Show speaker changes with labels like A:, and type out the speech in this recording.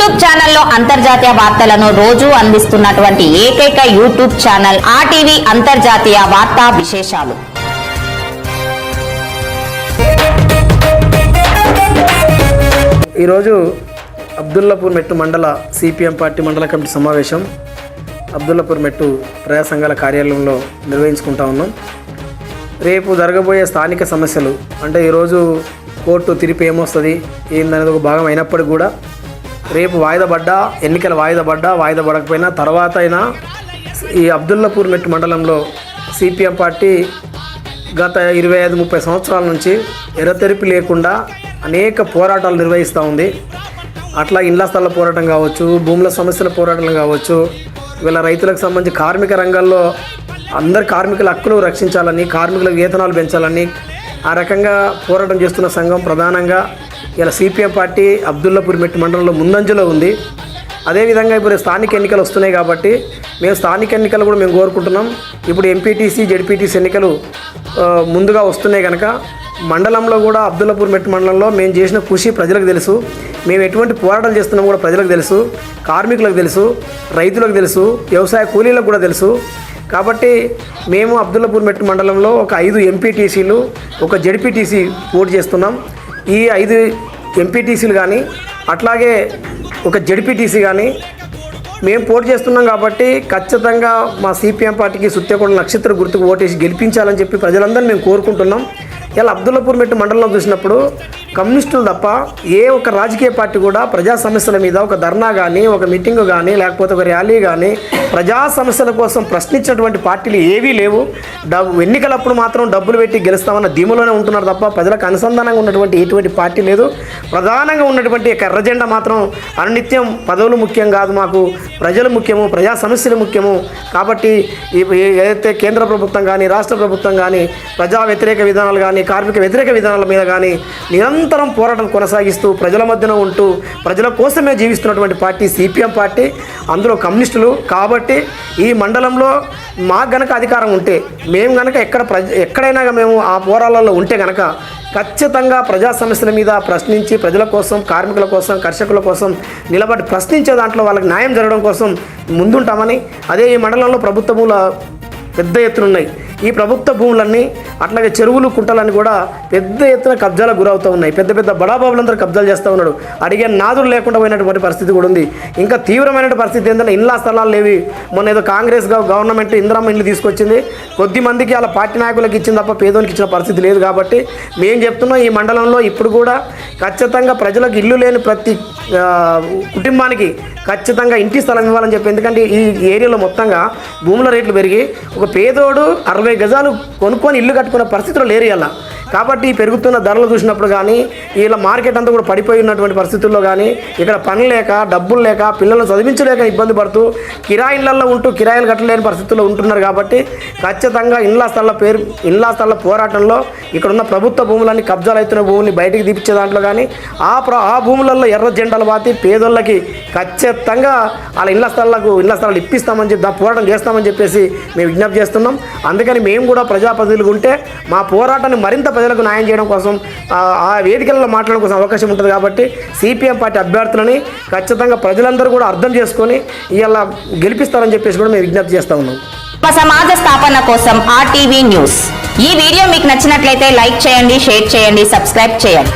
A: YouTube ఛానల్లో అంతర్జాతీయ వార్తలను రోజు అందిస్తున్నటువంటి ఏకైక యూట్యూబ్ ఛానల్ ఆర్టీవీ అంతర్జాతీయ వార్తా విశేషాలు.
B: ఈరోజు అబ్దుల్లాపూర్ మెట్టు మండల సిపిఎం పార్టీ మండల కమిటీ సమావేశం అబ్దుల్లాపూర్ మెట్టు ప్రజా సంఘాల కార్యాలయంలో నిర్వహించుకుంటా ఉన్నాం. రేపు జరగబోయే స్థానిక సమస్యలు అంటే ఈరోజు కోర్టు తీర్పు ఏమొస్తుంది ఏందనేది ఒక భాగం అయినప్పటికీ కూడా రేపు వాయిదా పడ్డా ఎన్నికల వాయిదా పడ్డా వాయిదా పడకపోయినా తర్వాత అయినా ఈ అబ్దుల్లాపూర్ మెట్ మండలంలో సిపిఎం పార్టీ గత ఇరవై ఐదు ముప్పై సంవత్సరాల నుంచి ఎర్రతెరిపి లేకుండా అనేక పోరాటాలు నిర్వహిస్తూ ఉంది. అట్లా ఇండ్ల స్థల పోరాటం కావచ్చు భూముల సమస్యల పోరాటం కావచ్చు వీళ్ళ రైతులకు సంబంధించి కార్మిక రంగంలో అందరు కార్మికుల హక్కులు రక్షించాలని కార్మికుల వేతనాలు పెంచాలని ఆ రకంగా పోరాటం చేస్తున్న సంఘం ప్రధానంగా ఇలా సిపిఎం పార్టీ అబ్దుల్లాపూర్ మెట్టి మండలంలో ముందంజలో ఉంది. అదేవిధంగా ఇప్పుడు స్థానిక ఎన్నికలు వస్తున్నాయి కాబట్టి మేము స్థానిక ఎన్నికలు కూడా మేము కోరుకుంటున్నాం. ఇప్పుడు ఎంపీటీసీ జెడ్పీటీసీ ఎన్నికలు ముందుగా వస్తున్నాయి కనుక మండలంలో కూడా అబ్దుల్లాపూర్ మెట్టి మండలంలో మేము చేసిన కృషి ప్రజలకు తెలుసు. మేము ఎటువంటి పోరాటాలు చేస్తున్నాం కూడా ప్రజలకు తెలుసు. కార్మికులకు తెలుసు రైతులకు తెలుసు వ్యవసాయ కూలీలకు కూడా తెలుసు. కాబట్టి మేము అబ్దుల్లాపూర్ మెట్టి మండలంలో ఒక ఐదు ఎంపీటీసీలు ఒక జెడ్పీటీసీ పోటీ చేస్తున్నాం. ఈ ఐదు ఎంపీటీసీలు కానీ అట్లాగే ఒక జడ్పీటీసీ కానీ మేము పోటీ చేస్తున్నాం కాబట్టి ఖచ్చితంగా మా సిపిఎం పార్టీకి సుత్యకొండ నక్షత్ర గుర్తుకు ఓటేసి గెలిపించాలని చెప్పి ప్రజలందరూ మేము కోరుకుంటున్నాం. ఇలా అబ్దుల్లాపూర్ మెట్టు మండలంలో చూసినప్పుడు కమ్యూనిస్టులు తప్ప ఏ ఒక్క రాజకీయ పార్టీ కూడా ప్రజా సమస్యల మీద ఒక ధర్నా కానీ ఒక మీటింగ్ కానీ లేకపోతే ఒక ర్యాలీ కానీ ప్రజా సమస్యల కోసం ప్రశ్నించినటువంటి పార్టీలు ఏవీ లేవు. డబ్బు ఎన్నికలప్పుడు మాత్రం డబ్బులు పెట్టి గెలుస్తామన్న ధీమలోనే ఉంటున్నారు తప్ప ప్రజలకు అనుసంధానంగా ఉన్నటువంటి ఎటువంటి పార్టీ లేదు. ప్రధానంగా ఉన్నటువంటి ఒక ఎర్ర జెండా మాత్రం అనునిత్యం పదవులు ముఖ్యం కాదు మాకు. ప్రజలు ముఖ్యము ప్రజా సమస్యలు ముఖ్యము. కాబట్టి ఏదైతే కేంద్ర ప్రభుత్వం కానీ రాష్ట్ర ప్రభుత్వం కానీ ప్రజా వ్యతిరేక విధానాలు కానీ కార్మిక వ్యతిరేక విధానాల మీద కానీ నిరంతరం పోరాటం కొనసాగిస్తూ ప్రజల మధ్యన ఉంటూ ప్రజల కోసమే జీవిస్తున్నటువంటి పార్టీ సిపిఎం పార్టీ అందులో కమ్యూనిస్టులు. కాబట్టి ఈ మండలంలో మాకు గనక అధికారం ఉంటే మేము గనక ఎక్కడ ప్రజ ఎక్కడైనా మేము ఆ పోరాటాల్లో ఉంటే గనక ఖచ్చితంగా ప్రజా సమస్యల మీద ప్రశ్నించి ప్రజల కోసం కార్మికుల కోసం కర్షకుల కోసం నిలబడి ప్రశ్నించే దాంట్లో వాళ్ళకి న్యాయం జరగడం కోసం ముందుంటామని అదే ఈ మండలంలో ప్రభుత్వ భూముల పెద్ద ఎత్తున ఉన్నాయి. ఈ ప్రభుత్వ భూములన్నీ అట్లాగే చెరువులు కుంటలని కూడా పెద్ద ఎత్తున కబ్జాలకు గురవుతూ ఉన్నాయి. పెద్ద పెద్ద బడాబాబులందరూ కబ్జాలు చేస్తూ ఉన్నాడు. అడిగే నాదులు లేకుండా పోయినటువంటి పరిస్థితి కూడా ఉంది. ఇంకా తీవ్రమైన పరిస్థితి ఏంటంటే ఇళ్ళ స్థలాలు లేవి. మొన్న ఏదో కాంగ్రెస్ గవర్నమెంట్ ఇందిరమ్మ ఇల్లు తీసుకొచ్చింది. కొద్ది మందికి అలా పార్టీ నాయకులకు ఇచ్చింది తప్ప పేదోనికి ఇచ్చిన పరిస్థితి లేదు కాబట్టి మేము చెప్తున్నాం ఈ మండలంలో ఇప్పుడు కూడా ఖచ్చితంగా ప్రజలకు ఇల్లు లేని ప్రతి కుటుంబానికి ఖచ్చితంగా ఇంటి స్థలం ఇవ్వాలని చెప్పి. ఎందుకంటే ఈ ఏరియాలో మొత్తంగా భూముల రేట్లు పెరిగి ఒక పేదోడు అరవై గజాలు కొనుక్కొని ఇల్లు కట్టుకునే పరిస్థితుల్లో లేరు కాబట్టి ఈ పెరుగుతున్న ధరలు చూసినప్పుడు కానీ ఇలా మార్కెట్ అంతా కూడా పడిపోయి ఉన్నటువంటి పరిస్థితుల్లో కానీ ఇక్కడ పని లేక డబ్బులు లేక పిల్లలను చదివించలేక ఇబ్బంది పడుతూ కిరాయిళ్ళల్లో ఉంటూ కిరాయిలు కట్టలేని పరిస్థితుల్లో ఉంటున్నారు కాబట్టి ఖచ్చితంగా ఇళ్ళ స్థల పేరు ఇళ్ళ స్థల పోరాటంలో ఇక్కడ ఉన్న ప్రభుత్వ భూములన్నీ కబ్జాలు అవుతున్న భూమిని బయటికి తీపిచ్చే దాంట్లో కానీ ఆ ప్ర ఆ భూములలో ఎర్ర జెండాలు పాతి పేదోళ్ళకి ఖచ్చితంగా వాళ్ళ ఇళ్ళ స్థలాలకు ఇళ్ళ స్థలాలు ఇప్పిస్తామని చెప్పి దా పోరాటం చేస్తామని చెప్పేసి మేము విజ్ఞప్తి చేస్తున్నాం. అందుకని మేము కూడా ప్రజాప్రతినిధులుగా ఉంటే మా పోరాటాన్ని మరింత ప్రజలకు న్యాయం చేయడం కోసం ఆ వేదికల్లో మాట్లాడడం కోసం అవకాశం ఉంటుంది కాబట్టి సిపిఎం పార్టీ అభ్యర్థులని ఖచ్చితంగా ప్రజలందరూ కూడా అర్థం చేసుకొని ఇవాళ గెలిపిస్తారని చెప్పేసి కూడా మేము విజ్ఞప్తి చేస్తూ ఉన్నాం.
A: సమాజ స్థాపన కోసం ఆర్టీవీ న్యూస్. ఈ వీడియో మీకు నచ్చినట్లయితే లైక్ చేయండి షేర్ చేయండి సబ్స్క్రైబ్ చేయండి.